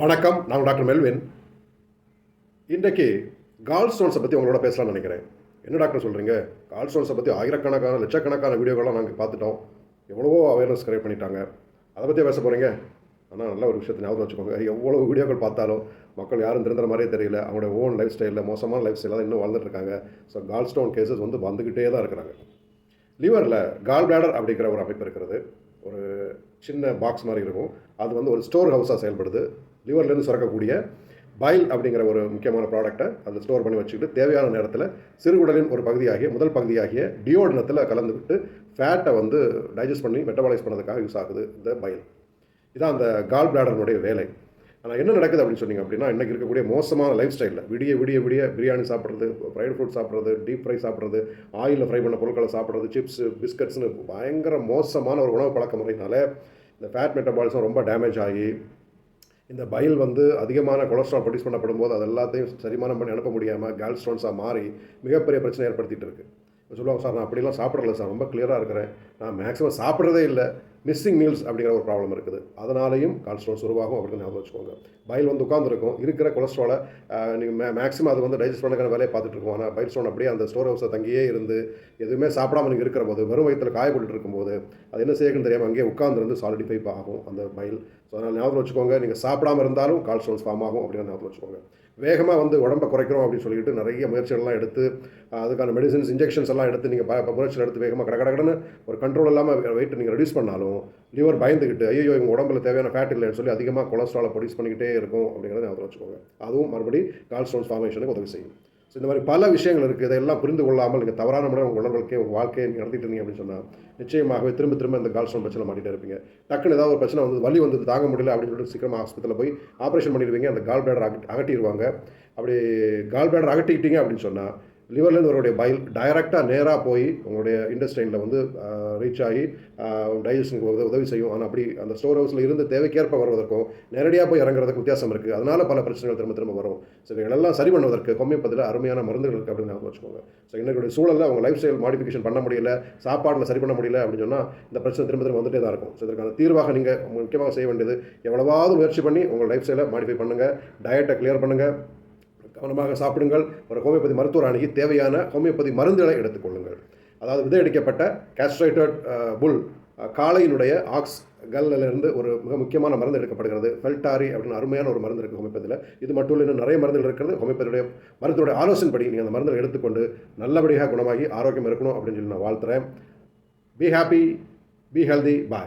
வணக்கம் நான் doctor Melvin. இன்றைக்கு கால் ஸ்டோன்ஸை பற்றி உங்களோட பேசலாம்னு நினைக்கிறேன். என்ன டாக்டர் சொல்கிறீங்க கால் ஸ்டோன்ஸை பற்றி ஆயிரக்கணக்கான லட்சக்கணக்கான வீடியோக்கள்லாம் நாங்கள் பார்த்துட்டோம். எவ்வளவோ அவேர்னஸ் கிரியேட் பண்ணிட்டாங்க. அதை பற்றியே பேச போகிறீங்க ஆனால் நல்ல ஒரு விஷயத்தை ஞாபகம் வச்சுக்கோங்க. எவ்வளோ வீடியோக்கள் பார்த்தாலும் மக்கள் யாரும் திருந்துற மாதிரியே தெரியல. அவங்களோட ஓன் லைஃப் ஸ்டைலில் மோசமான லைஃப் ஸ்டைலாக இன்னும் வாழ்ந்துட்டு இருக்காங்க. ஸோ கால் ஸ்டோன் கேசஸ் வந்து வந்துக்கிட்டே தான் இருக்கிறாங்க. லிவரில் கால் பிளாடர் அப்படிங்கிற ஒரு அமைப்பு இருக்கிறது. ஒரு சின்ன பாக்ஸ் மாதிரி இருக்கும். அது வந்து ஒரு ஸ்டோர் ஹவுஸாக செயல்படுது. லிவர்லேருந்து சுரக்கக்கூடிய பைல் அப்படிங்கிற ஒரு முக்கியமான ப்ராடக்ட்டை அதில் ஸ்டோர் பண்ணி வச்சுக்கிட்டு தேவையான நேரத்தில் சிறுகுடலின் ஒரு பகுதியாகிய முதல் பகுதியாகிய டியோடனத்தில் கலந்து ஃபேட்டை வந்து டைஜஸ்ட் பண்ணி மெட்டபாலைஸ் பண்ணதுக்காக யூஸ் ஆகுது இந்த பைல் இதான் அந்த கால் பிளாடர்னுடைய வேலை. ஆனால் என்ன நடக்குது அப்படின்னு சொன்னீங்க அப்படின்னா இன்றைக்கி இருக்கக்கூடிய மோசமான லைஃப் ஸ்டைலில் விடிய விடிய விடிய பிரியாணி சாப்பிட்றது ஃப்ரைட் ஃபுட் சாப்பிட்றது டீப் ஃப்ரை சாப்பிட்றது ஆயிலில் ஃப்ரை பண்ண பொருட்களை சாப்பிட்றது சிப்ஸ் பிஸ்கட்ஸ்னு பயங்கர மோசமான ஒரு உணவு பழக்க முறையினால இந்த ஃபேட் மெட்டபாலிசம் ரொம்ப டேமேஜ் ஆகி இந்த பயில் வந்து அதிகமான கொலஸ்ட்ரால் ப்ரொடியூஸ் பண்ணப்படும் போது அது எல்லாத்தையும் சரிமானம் பண்ணி அனுப்ப முடியாமல் கேல் ஸ்டோன்ஸாக மாறி மிகப்பெரிய பிரச்சனை ஏற்படுத்திகிட்டு இருக்குது சொல்லுவாங்க சார் நான் அப்படிலாம் சாப்பிடல சார் ரொம்ப கிளியராக இருக்கிறேன். நான் மேக்ஸிமம் சாப்பிட்றதே இல்லை. மிஸ்ஸிங் மீல்ஸ் அப்படிங்கிற ஒரு ப்ராப்ளம் இருக்குது. அதனாலையும் கால்ஸ்ட்ரோல்ஸ் உருவாகும் அப்படின்னு ஞாபகம் வச்சுக்கோங்க. பயில் வந்து உட்காந்துருக்கும் இருக்கிற கொலஸ்ட்ராலை நீங்கள் மே மேக்ஸிமம் அது வந்து டைஜஸ்ட் பண்ணக்கான வேலையை பார்த்துட்டு இருக்கோம் ஆனால் பயில் ஸ்டோன் அப்படியே அந்த ஸ்டோர் ஹவுஸை தங்கியே இருந்து எதுவுமே சாப்பிடாம நீங்கள் இருக்கிற போது வெறும் வயிற்றில் காயப்பட்டு இருக்கும்போது அது என்ன செய்யணும்னு தெரியாமல் அங்கேயே உட்காந்துருந்து சாலிடிஃபை ஆகும் அந்த பயில் ஸோ அதனால் ஞாபகம் வச்சுக்கோங்க நீங்கள் சாப்பிடாம இருந்தாலும் கால் ஃபார்ம் ஆகும் அப்படின்னு ஞாபகம் வச்சுக்கோங்க. வேகமாக வந்து உடம்பை குறைக்கிறோம் அப்படின்னு சொல்லிட்டு நிறைய முயற்சிகள்லாம் எடுத்து அதுக்கான மெடிசின்ஸ் இன்ஜெக்ஷன்ஸ் எல்லாம் எடுத்து நீங்கள் ப முயற்சிகள் எடுத்து வேகமாக கட கடகடன்னு ஒரு கண்ட்ரோல் இல்லாமல் வெயிட் நீங்கள் ரெடியூஸ் பண்ணாலும் லிவர் பயந்துக்கிட்டு ஐயோ இவங்க உடம்புல தேவையான ஃபேட் இல்லைன்னு சொல்லி அதிகமாக கொலஸ்ட்ராலை ப்ரொடியூஸ் பண்ணிக்கிட்டே இருக்கும் அப்படிங்கிறத ஞாபகம் வச்சுக்கோங்க. அதுவும் மறுபடி கால் ஸ்டோன்ஸ் ஃபார்மேஷனுக்கு உதவி செய்யும். ஸோ இந்த மாதிரி பல விஷயங்கள் இருக்குது இதெல்லாம் புரிந்து கொள்ளாமல் நீங்கள் தவறான முறை உங்கள் உணர்வுகளுக்கே உங்கள் வாழ்க்கையை நடத்திட்டு இருந்தீங்க அப்படின்னு சொன்னால் நிச்சயமாகவே திரும்ப திரும்ப இந்த கால்ஸ்டோன் பிரச்சனை மாட்டிகிட்டே இருப்பீங்க. டக்குன்னு ஏதாவது ஒரு பிரச்சனை வந்து வலி வந்து தாங்க முடியல அப்படின்னு சொல்லிட்டு சீக்கிரமாக ஹாஸ்பிட்டலில் போய் ஆப்ரேஷன் பண்ணிடுவீங்க. அந்த கால் பிளேடர் அகட்டி அகட்டிடுவாங்க அப்படி கால் பிளேடர் அகட்டிக்கிட்டீங்க அப்படின்னு சொன்னால் லிவர்லேருந்து வரக்கூடிய பைல் டைரெக்டாக நேராக போய் உங்களுடைய இண்டஸ்ட்ரைனில் வந்து ரீச் ஆகி டைஜஷனுக்கு உதவி உதவி செய்யும். ஆனால் அப்படி அந்த ஸ்டோர் ஹவுஸில் இருந்து தேவைக்கேற்ப வருவதற்கும் நேரடியாக போய் இறங்குறதுக்கு வித்தியாசம் இருக்குது அதனால் பல பிரச்சனைகள் திரும்ப திரும்ப வரும். ஸோ இதெல்லாம் சரி பண்ணுவதற்கு ஹோமியோபதியில் அருமையான மருந்துகள் இருக்குது அப்படின்னு வச்சுக்கோங்க. ஸோ என்னுடைய சூழலில் அவங்க லைஃப் ஸ்டைல் மாடிஃபிகேஷன் பண்ண முடியல சாப்பாட்டில் சரி பண்ண முடியல அப்படின்னு சொன்னால் இந்த பிரச்சனை திரும்ப திரும்ப வந்துட்டே தான் இருக்கும். ஸோ இதற்கான தீர்வாக நீங்கள் முக்கியமாக செய்ய வேண்டியது எவ்வளவாவது முயற்சி பண்ணி உங்கள் லைஃப் ஸ்டைலை மாடிஃபை பண்ணுங்கள் டயட்டை கிளியர் பண்ணுங்கள் கவனமாக சாப்பிடுங்கள். ஒரு ஹோமியோபதி மருத்துவர் அணுகி தேவையான ஹோமியோபதி மருந்துகளை எடுத்துக்கொள்ளுங்கள் அதாவது விதையடிக்கப்பட்ட கேஸ்ட்ரேட்டட் புல் காளையினுடைய ஆக்ஸ் கல்லிருந்து ஒரு மிக முக்கியமான மருந்து எடுக்கப்படுகிறது. ஃபெல்டாரி அப்படின்னு அருமையான ஒரு மருந்து இருக்குது ஹோமியோபதியில். இது மட்டும் இல்லை இன்னும் நிறைய மருந்துகள் இருக்கிறது. ஹோமியோபதியுடைய மருத்துவருடைய ஆலோசனைப்படி நீங்கள் அந்த மருந்துகளை எடுத்துக்கொண்டு நல்லபடியாக குணமாகி ஆரோக்கியம் இருக்கணும் அப்படின்னு சொல்லி நான் வாழ்த்துறேன். Be happy be healthy bye